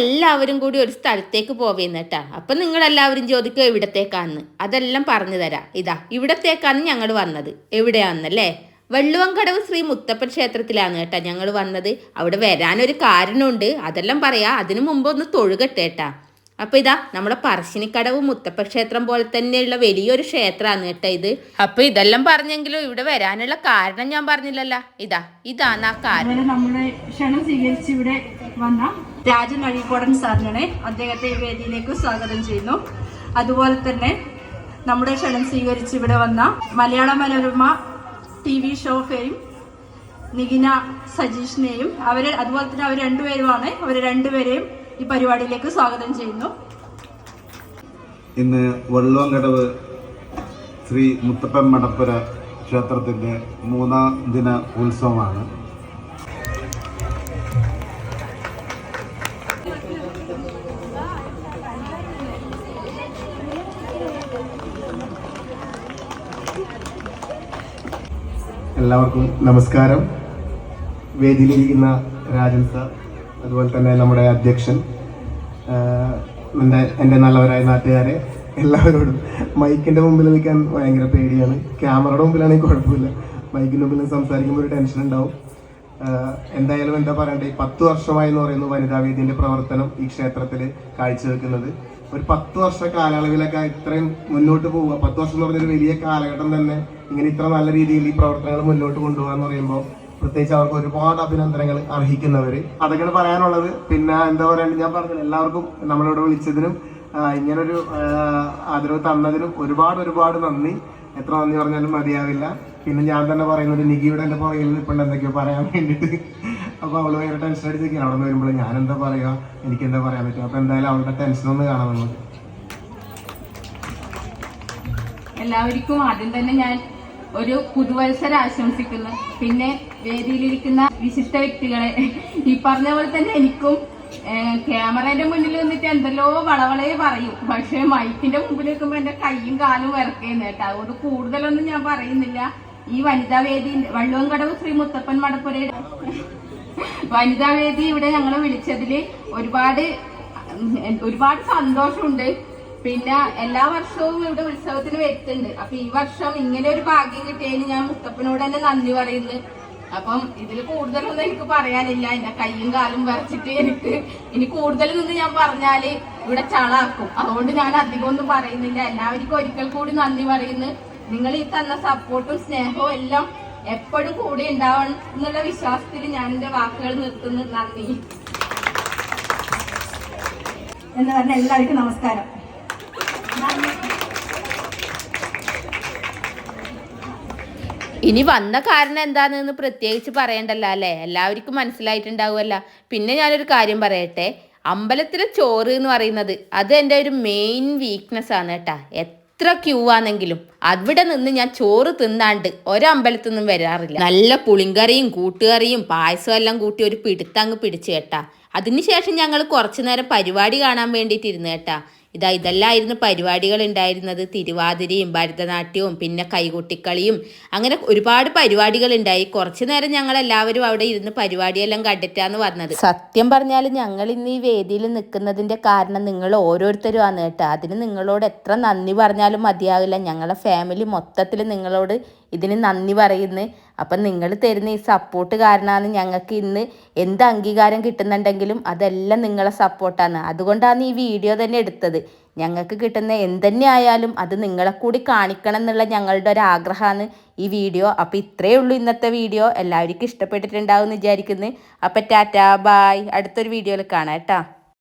എല്ലാവരും കൂടി ഒരു സ്ഥലത്തേക്ക് പോവേന്ന് കേട്ടാ. അപ്പം നിങ്ങൾ എല്ലാവരും ചോദിക്കുക എവിടത്തേക്കാന്ന്. അതെല്ലാം പറഞ്ഞു തരാം. ഇതാ ഇവിടത്തേക്കാണ് ഞങ്ങൾ വന്നത്. എവിടെയാണെന്നല്ലേ വെള്ളുവങ്കടവ് ശ്രീ മുത്തപ്പൻ ക്ഷേത്രത്തിലാണ് കേട്ടാ ഞങ്ങൾ വന്നത്. അവിടെ വരാനൊരു കാരണമുണ്ട് അതെല്ലാം പറയാ. അതിനു മുമ്പ് ഒന്ന് തൊഴുകട്ടെ കേട്ടാ. അപ്പൊ ഇതാ നമ്മുടെ പറശ്ശിനിക്കടവ് മുത്തപ്പ ക്ഷേത്രം പോലെ തന്നെയുള്ള വലിയൊരു ക്ഷേത്രമാണ് കേട്ടോ ഇത്. അപ്പൊ ഇതെല്ലാം പറഞ്ഞെങ്കിലും ഇവിടെ വരാനുള്ള കാരണം ഞാൻ പറഞ്ഞില്ലല്ലോ. ഇതാ ഇതാണ് ആ കാരണം നമ്മുടെ ക്ഷണം സ്വീകരിച്ച് ഇവിടെ വന്ന രാജൻ അഴീക്കോടൻ സാറിനെ അദ്ദേഹത്തെ ഈ വേദിയിലേക്ക് സ്വാഗതം ചെയ്യുന്നു. അതുപോലെ തന്നെ നമ്മുടെ ക്ഷണം സ്വീകരിച്ച് ഇവിടെ വന്ന Malayala Manorama T V show fame സജീഷിനെയും അവരെ അതുപോലെ തന്നെ അവർ രണ്ടുപേരുമാണ്. അവർ രണ്ടുപേരെയും ഈ പരിപാടിയിലേക്ക് സ്വാഗതം ചെയ്യുന്നു. ഇന്ന് വള്ളുവങ്കടവ് ശ്രീ മുത്തപ്പൻ മടപ്പുര ക്ഷേത്രത്തിന്റെ മൂന്നാം ദിന ഉത്സവമാണ്. എല്ലാവർക്കും നമസ്കാരം. വേദിയിലിരിക്കുന്ന രാജൻ സാർ അതുപോലെ തന്നെ നമ്മുടെ അധ്യക്ഷൻ എന്റെ എന്റെ നല്ലവരായ നാട്ടുകാരെ എല്ലാവരോടും മൈക്കിന്റെ മുമ്പിൽ നിൽക്കാൻ ഭയങ്കര പേടിയാണ്. ക്യാമറയുടെ മുമ്പിലാണെങ്കിൽ കുഴപ്പമില്ല. മൈക്കിന്റെ മുമ്പിൽ സംസാരിക്കുമ്പോൾ ഒരു ടെൻഷൻ ഉണ്ടാവും. എന്തായാലും എന്താ പറയണ്ടേ? പത്ത് വർഷമായി എന്ന് പറയുന്നു വനിതാ വേദിന്റെ പ്രവർത്തനം ഈ ക്ഷേത്രത്തിൽ കാഴ്ചവെക്കുന്നത്. ഒരു പത്ത് വർഷ കാലയളവിലൊക്കെ ഇത്രയും മുന്നോട്ട് പോവുക. പത്ത് വർഷം എന്ന് പറഞ്ഞൊരു വലിയ കാലഘട്ടം തന്നെ ഇങ്ങനെ ഇത്ര നല്ല രീതിയിൽ ഈ പ്രവർത്തനങ്ങൾ മുന്നോട്ട് കൊണ്ടുപോകാൻ എന്ന് പറയുമ്പോൾ പ്രത്യേകിച്ച് അവർക്ക് ഒരുപാട് അഭിനന്ദനങ്ങൾ അർഹിക്കുന്നവർ അതൊക്കെയാണ് പറയാനുള്ളത്. പിന്നെ എന്താ പറയുക ഞാൻ പറഞ്ഞത് എല്ലാവർക്കും നമ്മളിവിടെ വിളിച്ചതിനും ഇങ്ങനൊരു ആദരവ് തന്നതിനും ഒരുപാട് ഒരുപാട് നന്ദി. എത്ര നന്ദി പറഞ്ഞാലും മതിയാവില്ല. പിന്നെ ഞാൻ തന്നെ പറയുന്നത് നികിയുടെ എന്റെ പുറകിൽ നിൽപ്പുണ്ട് എന്തൊക്കെയോ പറയാൻ വേണ്ടിയിട്ട്. അപ്പോൾ അവൾ ഭയങ്കര ടെൻഷൻ അടിച്ചിരിക്കുകയാണ്. അവിടെ വരുമ്പോൾ ഞാൻ എന്താ പറയുക എനിക്ക് എന്താ പറയാൻ പറ്റും? അപ്പോൾ എന്തായാലും അവളുടെ ടെൻഷൻ ഒന്ന് കാണാം നമുക്ക്. എല്ലാവർക്കും ആദ്യം തന്നെ ഞാൻ ഒരു പുതുവത്സരം ആശംസിക്കുന്നു. പിന്നെ വേദിയിലിരിക്കുന്ന വിശിഷ്ട വ്യക്തികളെ ഈ പറഞ്ഞ പോലെ തന്നെ എനിക്കും ക്യാമറന്റെ മുന്നിൽ നിന്നിട്ട് എന്തെല്ലോ വളവളേ പറയും. പക്ഷെ മൈക്കിന്റെ മുമ്പിൽ നിൽക്കുമ്പോ എന്റെ കൈയും കാലും വിറക്കുന്നു കേട്ടോ. അതുകൊണ്ട് കൂടുതലൊന്നും ഞാൻ പറയുന്നില്ല. ഈ വനിതാ വേദി വള്ളുവങ്കടവ് ശ്രീ മുത്തപ്പൻ മടപ്പുരയുടെ വനിതാ വേദി ഇവിടെ ഞങ്ങൾ വിളിച്ചതിൽ ഒരുപാട് ഒരുപാട് സന്തോഷമുണ്ട്. പിന്നെ എല്ലാ വർഷവും ഇവിടെ ഉത്സവത്തിന് വരുത്തുന്നുണ്ട് അപ്പൊ ഈ വർഷം ഇങ്ങനെ ഒരു ഭാഗ്യം കിട്ടിയതിന് ഞാൻ മുത്തപ്പനോട് തന്നെ നന്ദി പറയുന്നു. അപ്പം ഇതിൽ കൂടുതലൊന്നും എനിക്ക് പറയാനില്ല. എന്റെ കൈയും കാലും വരച്ചിട്ട് എനിക്ക് ഇനി കൂടുതൽ നിന്ന് ഞാൻ പറഞ്ഞാൽ ഇവിടെ ചളാക്കും. അതുകൊണ്ട് ഞാൻ അധികം ഒന്നും പറയുന്നില്ല. എല്ലാവർക്കും ഒരിക്കൽ കൂടി നന്ദി പറയുന്നു. നിങ്ങൾ ഈ തന്ന സപ്പോർട്ടും സ്നേഹവും എല്ലാം എപ്പോഴും കൂടെ ഉണ്ടാവണം എന്നുള്ള വിശ്വാസത്തിൽ ഞാൻ എന്റെ വാക്കുകൾ നിർത്തുന്നു. നന്ദി. എന്ന് പറഞ്ഞ എല്ലാവർക്കും നമസ്കാരം. ഇനി വന്ന കാരണം എന്താണെന്ന് പ്രത്യേകിച്ച് പറയണ്ടല്ല അല്ലേ? എല്ലാവർക്കും മനസ്സിലായിട്ടുണ്ടാവുമല്ല. പിന്നെ ഞാനൊരു കാര്യം പറയട്ടെ. അമ്പലത്തിലെ ചോറ് എന്ന് പറയുന്നത് അത് എന്റെ ഒരു മെയിൻ വീക്ക്നെസ് ആണ് കേട്ടാ. എത്ര ക്യൂ ആണെങ്കിലും അവിടെ നിന്ന് ഞാൻ ചോറ് തിന്നാണ്ട് ഒരമ്പലത്തിൽ നിന്നും വരാറില്ല. നല്ല പുളിങ്കറിയും കൂട്ടുകറിയും പായസവും എല്ലാം കൂട്ടി ഒരു പിടുത്തങ്ങ് പിടിച്ചു കേട്ടാ. അതിനുശേഷം ഞങ്ങൾ കുറച്ചു നേരം പരിപാടി കാണാൻ വേണ്ടിയിട്ട് ഇരുന്ന് കേട്ടാ. ഇതാ ഇതെല്ലാമായിരുന്നു പരിപാടികൾ ഉണ്ടായിരുന്നത് തിരുവാതിരയും ഭരതനാട്യവും പിന്നെ കൈകൊട്ടിക്കളിയും. അങ്ങനെ ഒരുപാട് പരിപാടികൾ ഉണ്ടായി കുറച്ചു നേരം ഞങ്ങൾ എല്ലാവരും അവിടെ ഇരുന്ന് പരിപാടിയെല്ലാം കണ്ടിട്ടാണ് വന്നത്. സത്യം പറഞ്ഞാൽ ഞങ്ങൾ ഇന്ന് ഈ വേദിയിൽ നിൽക്കുന്നതിന്റെ കാരണം നിങ്ങൾ ഓരോരുത്തരും ആണ് കേട്ടോ. അതിന് നിങ്ങളോട് എത്ര നന്ദി പറഞ്ഞാലും മതിയാവില്ല. ഞങ്ങളെ ഫാമിലി മൊത്തത്തിൽ നിങ്ങളോട് ഇതിന് നന്ദി പറയുന്നു. അപ്പം നിങ്ങൾ തരുന്ന ഈ സപ്പോർട്ട് കാരണമാണ് ഞങ്ങൾക്ക് ഇന്ന് എന്ത് അംഗീകാരം കിട്ടുന്നുണ്ടെങ്കിലും അതെല്ലാം നിങ്ങളെ സപ്പോർട്ടാണ് അതുകൊണ്ടാണ് ഈ വീഡിയോ തന്നെ എടുത്തത്. ഞങ്ങൾക്ക് കിട്ടുന്ന എന്തെന്നെ ആയാലും അത് നിങ്ങളെ കൂടി കാണിക്കണം എന്നുള്ള ഞങ്ങളുടെ ഒരു ആഗ്രഹമാണ് ഈ വീഡിയോ അപ്പോൾ ഇത്രയേ ഉള്ളൂ ഇന്നത്തെ വീഡിയോ എല്ലാവർക്കും ഇഷ്ടപ്പെട്ടിട്ടുണ്ടാവും എന്ന് വിചാരിക്കുന്നു. അപ്പോൾ ടാറ്റാ ബായ് അടുത്തൊരു വീഡിയോയിൽ കാണാം കേട്ടോ.